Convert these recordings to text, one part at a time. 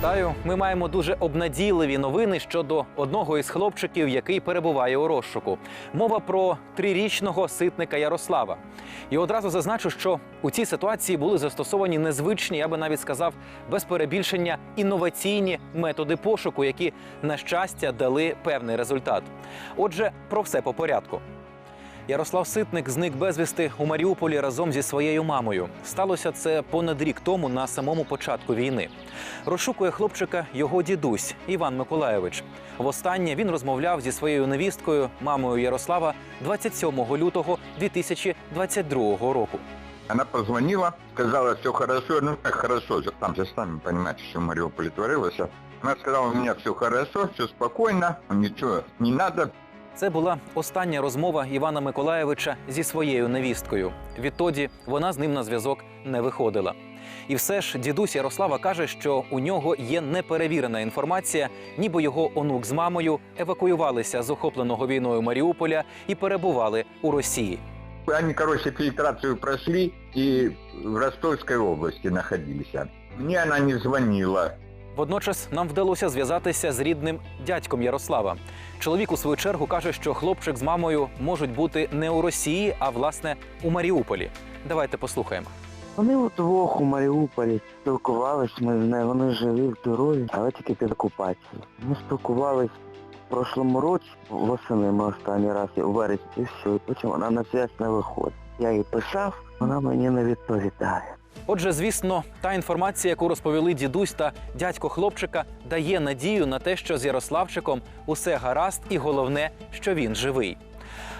Вітаю! Ми маємо дуже обнадійливі новини щодо одного із хлопчиків, який перебуває у розшуку. Мова про трирічного ситника Ярослава. І одразу зазначу, що у цій ситуації були застосовані незвичні, я би навіть сказав, без перебільшення інноваційні методи пошуку, які, на щастя, дали певний результат. Отже, про все по порядку. Ярослав Ситник зник безвісти у Маріуполі разом зі своєю мамою. Сталося це понад рік тому на самому початку війни. Розшукує хлопчика його дідусь Іван Миколаєвич. Востаннє він розмовляв зі своєю невісткою, мамою Ярослава, 27 лютого 2022 року. Она позвонила, сказала, все хорошо, ну как хорошо, там же сами понимаете, что в Мариуполе творилось. Она сказала, у меня все хорошо, все спокойно, ничего не надо. Це була остання розмова Івана Миколаєвича зі своєю невісткою. Відтоді вона з ним на зв'язок не виходила. І все ж дідусь Ярослава каже, що у нього є неперевірена інформація, ніби його онук з мамою евакуювалися з охопленого війною Маріуполя і перебували у Росії. Они, короче, фильтрацию прошли и в Ростовской области находились. Мне она не звонила. Водночас нам вдалося зв'язатися з рідним дядьком Ярослава. Чоловік у свою чергу каже, що хлопчик з мамою можуть бути не у Росії, а власне у Маріуполі. Давайте послухаємо. Вони удвох у Маріуполі спілкувались, ми з нею, вони живі, здорові, але тільки під окупацією. Ми спілкувались в прошлому році, восени ми останній раз у вересні, і все, і потім вона на зв'язь не виходить. Я їй писав, вона мені не відповідає. Отже, звісно, та інформація, яку розповіли дідусь та дядько хлопчика, дає надію на те, що з Ярославчиком усе гаразд, і головне, що він живий.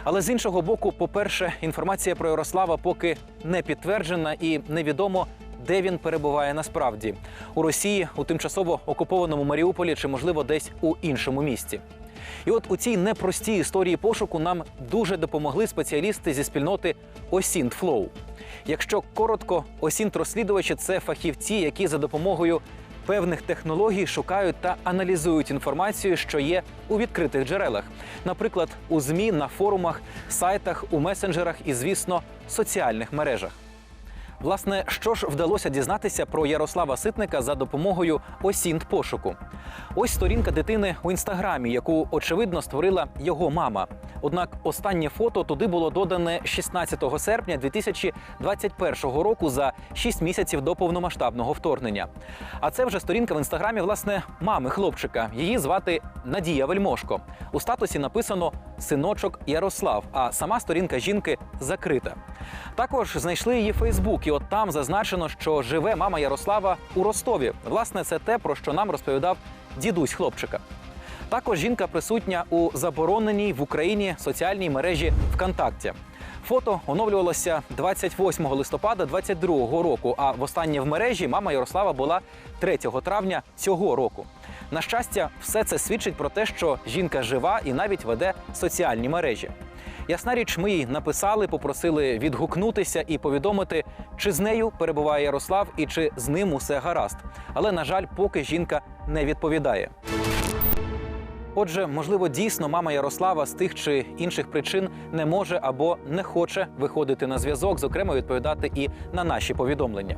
Але з іншого боку, по-перше, інформація про Ярослава поки не підтверджена і невідомо, де він перебуває насправді у Росії, у тимчасово окупованому Маріуполі чи, можливо, десь у іншому місті. І от у цій непростій історії пошуку нам дуже допомогли спеціалісти зі спільноти Осінтфлоу. Якщо коротко, осінт-розслідувачі це фахівці, які за допомогою певних технологій шукають та аналізують інформацію, що є у відкритих джерелах, наприклад, у ЗМІ, на форумах, сайтах, у месенджерах і, звісно, соціальних мережах. Власне, що ж вдалося дізнатися про Ярослава Ситника за допомогою осінт пошуку? Ось сторінка дитини у інстаграмі, яку очевидно створила його мама. Однак останнє фото туди було додане 16 серпня 2021 року за 6 місяців до повномасштабного вторгнення. А це вже сторінка в інстаграмі власне мами хлопчика. Її звати Надія Вельмошко. У статусі написано синочок Ярослав, а сама сторінка жінки закрита. Також знайшли її Фейсбук, і от там зазначено, що живе мама Ярослава у Ростові. Власне, це те, про що нам розповідав дідусь хлопчика. Також жінка присутня у забороненій в Україні соціальній мережі ВКонтакті. Фото оновлювалося 28 листопада 2022 року. А востаннє в мережі мама Ярослава була 3 травня цього року. На щастя, все це свідчить про те, що жінка жива і навіть веде соціальні мережі. Ясна річ, ми їй написали, попросили відгукнутися і повідомити, чи з нею перебуває Ярослав і чи з ним усе гаразд. Але, на жаль, поки жінка не відповідає. Отже, можливо, дійсно мама Ярослава з тих чи інших причин не може або не хоче виходити на зв'язок, зокрема відповідати і на наші повідомлення.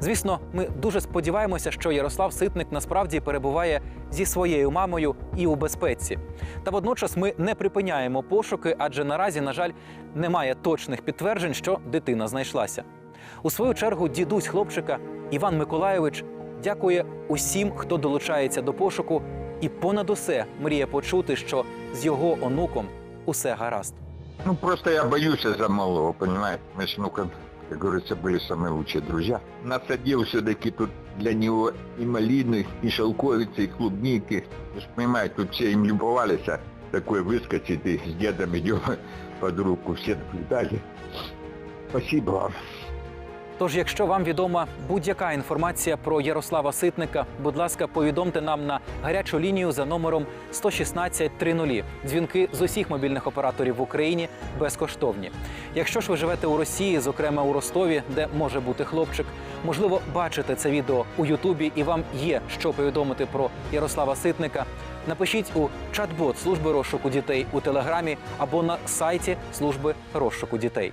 Звісно, ми дуже сподіваємося, що Ярослав Ситник насправді перебуває зі своєю мамою і у безпеці. Та водночас ми не припиняємо пошуки, адже наразі, на жаль, немає точних підтверджень, що дитина знайшлася. У свою чергу дідусь хлопчика Іван Миколайович дякує усім, хто долучається до пошуку, і понад усе мріє почути, що з його онуком усе гаразд. Ну, просто я боюсь за малого, понимаете? Мы с внуком, как говорится, были самые лучшие друзья. Насадил все-таки тут для него и малины, и шелковицы, и клубники. Вы же понимаете, тут все им любовались, а такой выскочит и с дедом идем под руку, все наблюдали. Спасибо вам. Тож, якщо вам відома будь-яка інформація про Ярослава Ситника, будь ласка, повідомте нам на гарячу лінію за номером 116 30. Дзвінки з усіх мобільних операторів в Україні безкоштовні. Якщо ж ви живете у Росії, зокрема у Ростові, де може бути хлопчик, можливо, бачите це відео у Ютубі, і вам є що повідомити про Ярослава Ситника. Напишіть у чат-бот служби розшуку дітей у телеграмі або на сайті служби розшуку дітей.